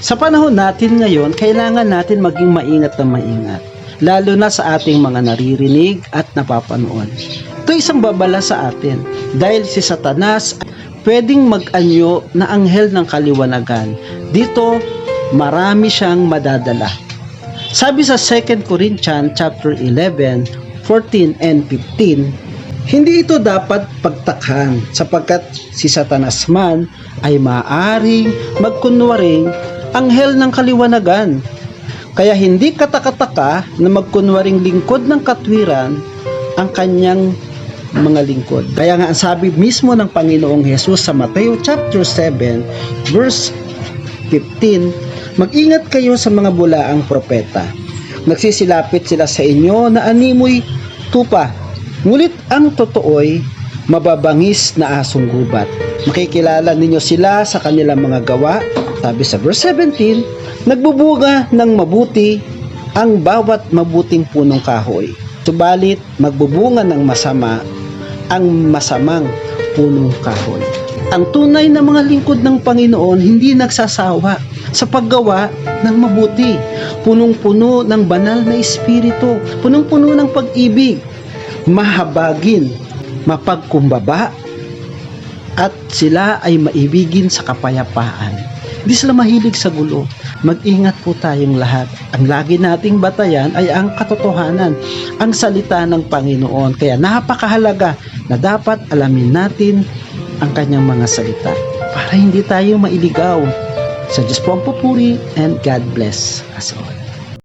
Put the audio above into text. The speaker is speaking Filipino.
Sa panahon natin ngayon, kailangan natin maging maingat na maingat. Lalo na sa ating mga naririnig at napapanood. Ito isang babala sa atin dahil si Satanas pwedeng mag-anyo na anghel ng kaliwanagan. Dito, marami siyang madadala. Sabi sa 2 Corinthians chapter 11, 14 and 15, hindi ito dapat pagtakhan sapagkat si Satanas man ay maaring magkunwaring anghel ng kaliwanagan. Kaya hindi katakataka na magkunwaring lingkod ng katwiran ang kanyang mga lingkod. Kaya nga sabi mismo ng Panginoong Hesus sa Mateo chapter 7 verse 15, Mag-ingat kayo sa mga bulaang propeta. Nagsisilapit sila sa inyo na animoy tupa. Ngulit ang totoo'y mababangis na asong gubat. Makikilala ninyo sila sa kanilang mga gawa. Sabi sa verse 17, nagbubunga ng mabuti ang bawat mabuting punong kahoy. Subalit magbubunga ng masama ang masamang punong kahoy. Ang tunay na mga lingkod ng Panginoon hindi nagsasawa sa paggawa ng mabuti. Punong-puno ng banal na espiritu, punong-puno ng pag-ibig, mahabagin, mapagkumbaba, at sila ay maibigin sa kapayapaan. Hindi sila mahilig sa gulo. Mag-ingat po tayong lahat. Ang lagi nating batayan ay ang katotohanan, ang salita ng Panginoon. Kaya napakahalaga na dapat alamin natin ang kanyang mga salita para hindi tayo mailigaw. Sa Diyos po ang papuri and God bless us all.